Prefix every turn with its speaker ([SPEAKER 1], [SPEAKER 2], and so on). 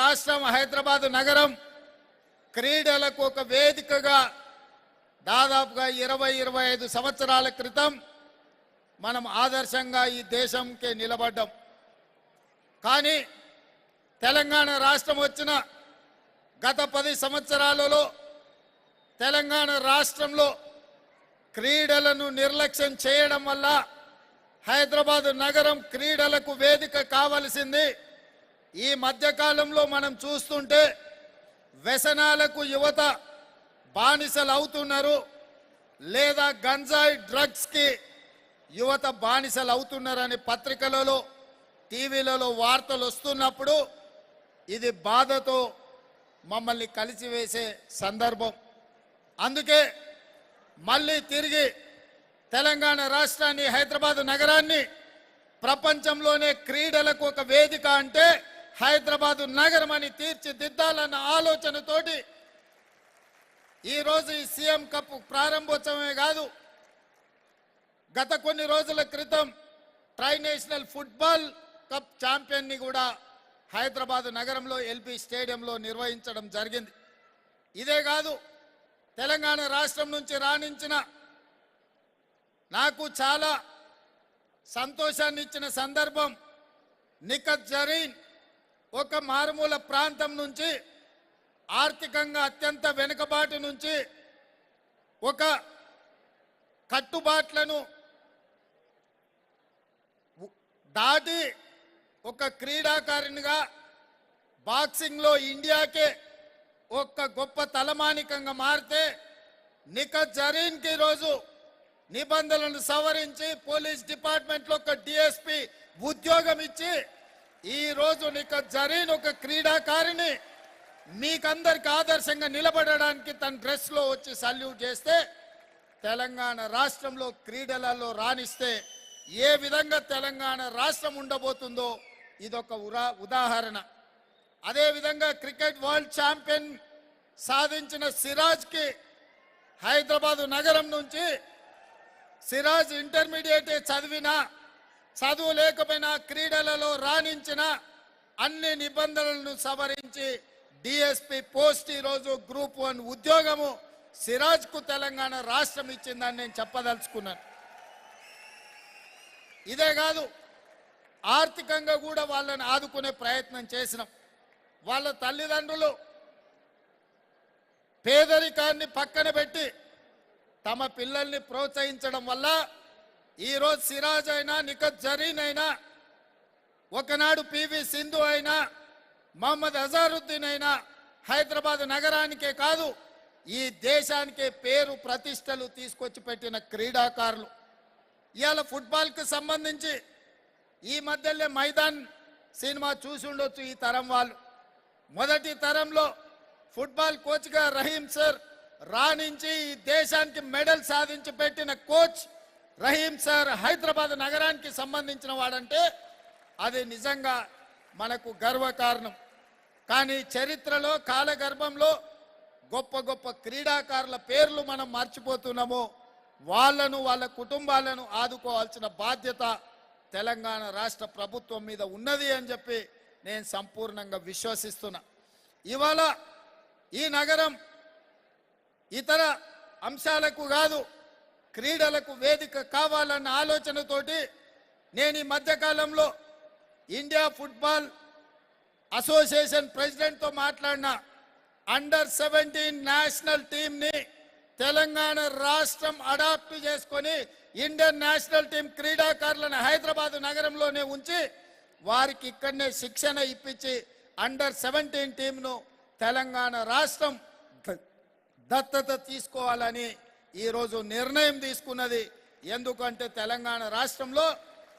[SPEAKER 1] రాష్ట్రం హైదరాబాద్ నగరం క్రీడలకు ఒక వేదికగా దాదాపుగా ఇరవై ఇరవై ఐదు సంవత్సరాల క్రితం మనం ఆదర్శంగా ఈ దేశంకి నిలబడ్డాం. కానీ తెలంగాణ రాష్ట్రం వచ్చిన గత పది సంవత్సరాలలో తెలంగాణ రాష్ట్రంలో క్రీడలను నిర్లక్ష్యం చేయడం వల్ల హైదరాబాదు నగరం క్రీడలకు వేదిక కావలసింది ఈ మధ్యకాలంలో మనం చూస్తుంటే వ్యసనాలకు యువత బానిసలు అవుతున్నారు లేదా గంజాయి డ్రగ్స్కి యువత బానిసలు అవుతున్నారని పత్రికలలో టీవీలలో వార్తలు వస్తున్నప్పుడు ఇది బాధతో మమ్మల్ని కలిసివేసే సందర్భం. అందుకే మళ్ళీ తిరిగి తెలంగాణ రాష్ట్రాన్ని హైదరాబాద్ నగరాన్ని ప్రపంచంలోనే క్రీడలకు ఒక వేదిక అంటే హైదరాబాదు నగరం అని తీర్చిదిద్దాలన్న ఆలోచనతోటి ఈరోజు ఈ సీఎం కప్ ప్రారంభోత్సవమే కాదు గత కొన్ని రోజుల క్రితం ట్రై నేషనల్ ఫుట్బాల్ కప్ ఛాంపియన్ని కూడా హైదరాబాద్ నగరంలో ఎల్పి స్టేడియంలో నిర్వహించడం జరిగింది. ఇదే కాదు తెలంగాణ రాష్ట్రం నుంచి రాణించిన నాకు చాలా సంతోషాన్ని ఇచ్చిన సందర్భం నిఖత్ జరీన్ ఒక మారుమూల ప్రాంతం నుంచి ఆర్థికంగా అత్యంత వెనుకబాటు నుంచి ఒక కట్టుబాట్లను దాటి ఒక క్రీడాకారునిగా బాక్సింగ్లో ఇండియాకే ఒక గొప్ప తలమానికంగా మారితే నిఖత్ జరీన్కి ఈరోజు నిబంధనలను సవరించి పోలీస్ డిపార్ట్మెంట్లో ఒక డిఎస్పి ఉద్యోగం ఇచ్చి ఈరోజు నీకు జరీన్ ఒక క్రీడాకారిణి మీకందరికి ఆదర్శంగా నిలబడడానికి తన డ్రెస్లో వచ్చి సల్యూట్ చేస్తే తెలంగాణ రాష్ట్రంలో క్రీడలలో రాణిస్తే ఏ విధంగా తెలంగాణ రాష్ట్రం ఉండబోతుందో ఇదొక ఉరా ఉదాహరణ. అదేవిధంగా క్రికెట్ వరల్డ్ ఛాంపియన్ సాధించిన సిరాజ్కి హైదరాబాదు నగరం నుంచి సిరాజ్ ఇంటర్మీడియట్ చదివినా చదువు లేకపోయినా క్రీడలలో రాణించిన అన్ని నిబంధనలను సవరించి డిఎస్పి పోస్ట్ ఈరోజు గ్రూప్ వన్ ఉద్యోగము సిరాజ్కు తెలంగాణ రాష్ట్రం ఇచ్చిందని నేను చెప్పదలుచుకున్నాను. ఇదే కాదు ఆర్థికంగా కూడా వాళ్ళని ఆదుకునే ప్రయత్నం చేసినాం. వాళ్ళ తల్లిదండ్రులు పేదరికాన్ని పక్కన పెట్టి తమ పిల్లల్ని ప్రోత్సహించడం వల్ల ఈరోజు సిరాజ్ అయినా నిఖత్ జరీన్ అయినా ఒకనాడు పివి సింధు అయినా మహమ్మద్ అజారుద్దీన్ అయినా హైదరాబాద్ నగరానికే కాదు ఈ దేశానికే పేరు ప్రతిష్టలు తీసుకొచ్చి పెట్టిన క్రీడాకారులు. ఇవాళ ఫుట్బాల్కి సంబంధించి ఈ మధ్యలో మైదాన్ సినిమా చూసి ఉండొచ్చు ఈ తరం వాళ్ళు. మొదటి తరంలో ఫుట్బాల్ కోచ్గా రహీం సార్ రాణించి ఈ దేశానికి మెడల్ సాధించి పెట్టిన కోచ్ రహీం సార్ హైదరాబాద్ నగరానికి సంబంధించిన వాడంటే అది నిజంగా మనకు గర్వకారణం. కానీ చరిత్రలో కాలగర్భంలో గొప్ప గొప్ప క్రీడాకారుల పేర్లు మనం మర్చిపోతున్నాము వాళ్ళను వాళ్ళ కుటుంబాలను ఆదుకోవాల్సిన బాధ్యత తెలంగాణ రాష్ట్ర ప్రభుత్వం మీద ఉన్నది అని చెప్పి నేను సంపూర్ణంగా విశ్వసిస్తున్నా. ఇవాళ ఈ నగరం ఇతర అంశాలకు కాదు క్రీడలకు వేదిక కావాలన్న ఆలోచనతోటి నేను ఈ మధ్యకాలంలో ఇండియా ఫుట్బాల్ అసోసియేషన్ ప్రెసిడెంట్తో మాట్లాడిన అండర్ సెవెంటీన్ నేషనల్ టీంని తెలంగాణ రాష్ట్రం అడాప్ట్ చేసుకొని ఇండియన్ నేషనల్ టీం క్రీడాకారులను హైదరాబాద్ నగరంలోనే ఉంచి వారికి ఇక్కడనే శిక్షణ ఇప్పించి అండర్ సెవెంటీన్ టీంను తెలంగాణ రాష్ట్రం దత్తత తీసుకోవాలని ఈరోజు నిర్ణయం తీసుకున్నది. ఎందుకంటే తెలంగాణ రాష్ట్రంలో